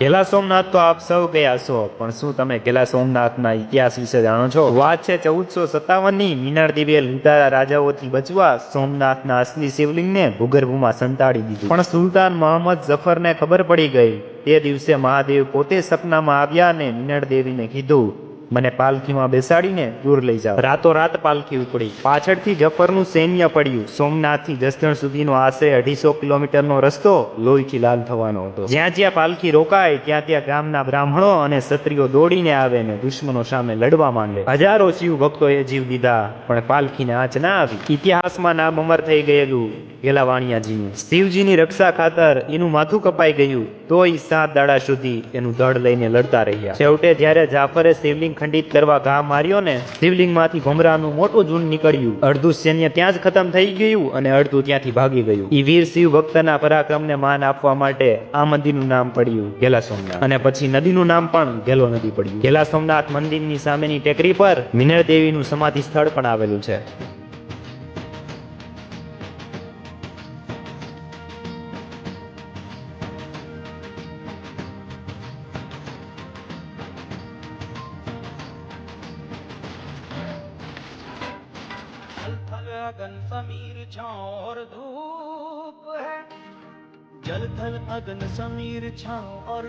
ઘેલા સોમનાથ તો આપ સૌ ગયા છો, પણ શું તમે ઘેલા સોમનાથના ઇતિહાસ વિશે જાણો છો? વાત છે ચૌદસો સત્તાવનની મીનાર દેવીએ લૂંટારા રાજાઓથી બચવા સોમનાથના અસલી શિવલિંગને ભૂગર્ભમાં સંતાડી દીધું. પણ સુલતાન મોહમ્મદ જફરને ખબર પડી ગઈ. તે દિવસે મહાદેવ પોતે સપનામાં આવ્યા અને મીનાર કીધું મને પાલખીમાં બેસાડીને દૂર લઈ જાઓ. રાતોરાત પાલખી ઉપડી. પાછળથી જફરનું સૈન્ય પડ્યું. સોમનાથથી જસદણ સુધીનો આશરે અઢીસો કિલોમીટરનો રસ્તો લોહીથી લાલ થવાનો હતો. જ્યાં જ્યાં પાલખી રોકાય, ત્યાં ત્યાં ગામના બ્રાહ્મણો અને ક્ષત્રિયો દોડીને આવે ને દુશ્મનો સામે લડવા માંડે. હજારો શિવ ભક્તોએ જીવ દીધા, પણ પાલખીને આંચ ના આવી. ઇતિહાસમાં નામ અમર થઈ ગયેલું ગેલાવાણિયાજીનું. શિવજીની રક્ષા ખાતર એનું માથું કપાઈ ગયું, તોય સાત દાડા સુધી એનું દળ લઈને લડતા રહ્યા. છેવટે જ્યારે જાફરે શિવલિંગ ખંડિત કરવા ઘા માર્યો ને શિવલિંગમાંથી ભમરાનું મોટું ઝુંડ નીકળ્યું. અડધું સૈન્ય ત્યાં જ ખતમ થઈ ગયું અને અડધું ત્યાંથી ભાગી ગયું. ઈ વીર શિવ ભક્તના પરાક્રમને માન આપવા માટે આ મંદિરનું નામ પડ્યું, ઘેલા સોમનાથ. અને પછી નદીનું નામ પણ ઘેલો નદી પડ્યું. ઘેલા સોમનાથ મંદિરની સામેની ટેકરી પર મિનળ દેવીનું સમાધિ સ્થળ પણ આવેલું છે. थल अगन समीर छाओ और धूप है जल थल अगन समीर छाओ और